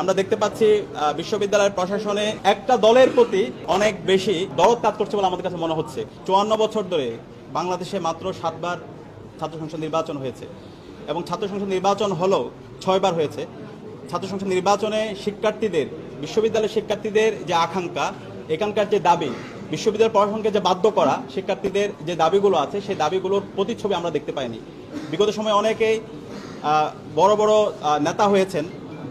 আমরা দেখতে পাচ্ছি বিশ্ববিদ্যালয়ের প্রশাসনে একটা দলের প্রতি অনেক বেশি দরদ কাজ করছে বলে আমাদের কাছে মনে হচ্ছে। চুয়ান্ন বছর ধরে বাংলাদেশে মাত্র সাতবার ছাত্র সংসদ নির্বাচন হয়েছে এবং ছাত্র সংসদ নির্বাচন হলেও ছয়বার হয়েছে। ছাত্র সংসদ নির্বাচনে শিক্ষার্থীদের, বিশ্ববিদ্যালয়ের শিক্ষার্থীদের যে আকাঙ্ক্ষা, এখানকার যে দাবি, বিশ্ববিদ্যালয় প্রশাসনকে যে বাধ্য করা, শিক্ষার্থীদের যে দাবিগুলো আছে, সেই দাবিগুলোর প্রতিচ্ছবি আমরা দেখতে পাইনি। বিগত সময়ে অনেকেই বড় বড় নেতা হয়েছেন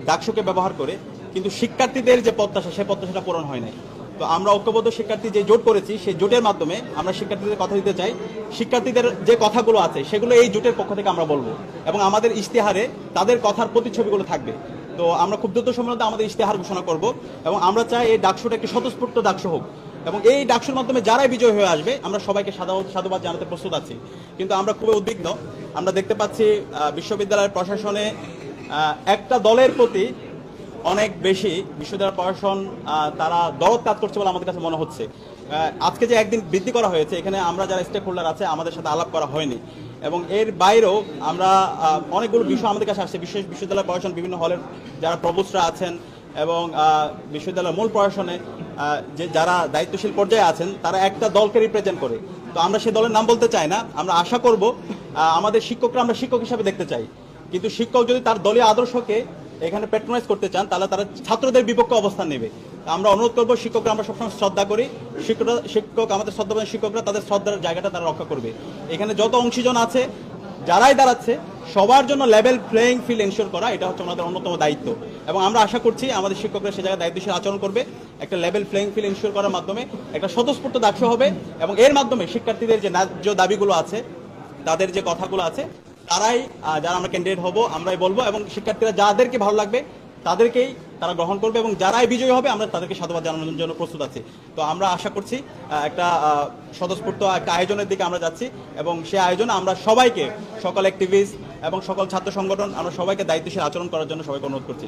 ডাকসুকে ব্যবহার করে, কিন্তু শিক্ষার্থীদের যে প্রত্যাশা, সে প্রত্যাশাটা পূরণ হয় নাই। তো আমরা ঐক্যবদ্ধ শিক্ষার্থী যে জোট করেছি, সেই জোটের মাধ্যমে আমরা শিক্ষার্থীদের কথা দিতে চাই। শিক্ষার্থীদের যে কথাগুলো আছে, সেগুলো এই জোটের পক্ষ থেকে আমরা বলব। এবং আমাদের ইশতেহারে তাদের কথার প্রতিচ্ছবিগুলো থাকবে। তো আমরা খুব দ্রুত মধ্যে আমাদের ইশতেহার ঘোষণা করব। এবং আমরা চাই এই ডাকসুটা একটি স্বতঃস্ফূর্ত ডাকসু হোক। এবং এই ডাকসুর মাধ্যমে যারাই বিজয় হয়ে আসবে, আমরা সবাইকে সাধু- সাধুবাদ জানাতে প্রস্তুত আছি। কিন্তু আমরা খুবই উদ্বিগ্ন। আমরা দেখতে পাচ্ছি বিশ্ববিদ্যালয়ের প্রশাসনে একটা দলের প্রতি অনেক বেশি বিশ্ববিদ্যালয় প্রশাসন তারা দরদ কাজ করছে বলে আমাদের কাছে মনে হচ্ছে। আজকে যে একদিন বৃদ্ধি করা হয়েছে, এখানে আমরা যারা স্টেক হোল্ডার আছে, আমাদের সাথে আলাপ করা হয়নি। এবং এর বাইরেও আমরা অনেকগুলো বিষয় আমাদের কাছে আসছে। বিশেষ বিশ্ববিদ্যালয় প্রশাসন, বিভিন্ন হলের যারা প্রভোস্টরা আছেন এবং বিশ্ববিদ্যালয়ের মূল প্রশাসনে যে যারা দায়িত্বশীল পর্যায়ে আছেন, তারা একটা দলকে রিপ্রেজেন্ট করে। তো আমরা সেই দলের নাম বলতে চাই না। আমরা আশা করব আমাদের শিক্ষকরা আমরা শিক্ষক হিসাবে দেখতে চাই। কিন্তু শিক্ষক যদি তার দলীয় আদর্শকে এখানে প্যাট্রোনাইজ করতে চান, তাহলে তারা ছাত্রদের বিপক্ষে অবস্থান নেবে। আমরা অনুরোধ করব, শিক্ষকরা আমরা সবসময় শ্রদ্ধা করি। শিক্ষকরা, শিক্ষক, আমাদের শ্রদ্ধাবান শিক্ষকরা তাদের শ্রদ্ধার জায়গাটা তারা রক্ষা করবে। এখানে যত অংশীজন আছে, যারাই দাঁড়াচ্ছে, সবার জন্য লেভেল প্লেয়িং ফিল্ড এনশিওর করা, এটা হচ্ছে আমাদের অন্যতম দায়িত্ব। এবং আমরা আশা করছি আমাদের শিক্ষকরা সে জায়গায় দায়িত্বশীল আচরণ করবে, একটা লেভেল প্লেয়িং ফিল্ড এনশিওর করার মাধ্যমে একটা স্বতঃস্ফূর্ত দাক্ষ হবে। এবং এর মাধ্যমে শিক্ষার্থীদের যে ন্যায্য দাবিগুলো আছে, তাদের যে কথাগুলো আছে তারাই যারা আমরা ক্যান্ডিডেট হব, আমরাই বলব এবং শিক্ষার্থীরা যাদেরকে ভালো লাগবে, তাদেরকেই তারা গ্রহণ করবে এবং যারাই বিজয়ী হবে, আমরা তাদেরকে সাধুবাদ জানানোর জন্য প্রস্তুত আছি। তো আমরা আশা করছি একটা স্বতঃস্ফূর্ত একটা আয়োজনের দিকে আমরা যাচ্ছি এবং সে আয়োজনে আমরা সবাইকে, সকল অ্যাক্টিভিস্ট এবং সকল ছাত্র সংগঠন, আমরা সবাইকে দায়িত্বশীল আচরণ করার জন্য সবাইকে অনুরোধ করছি।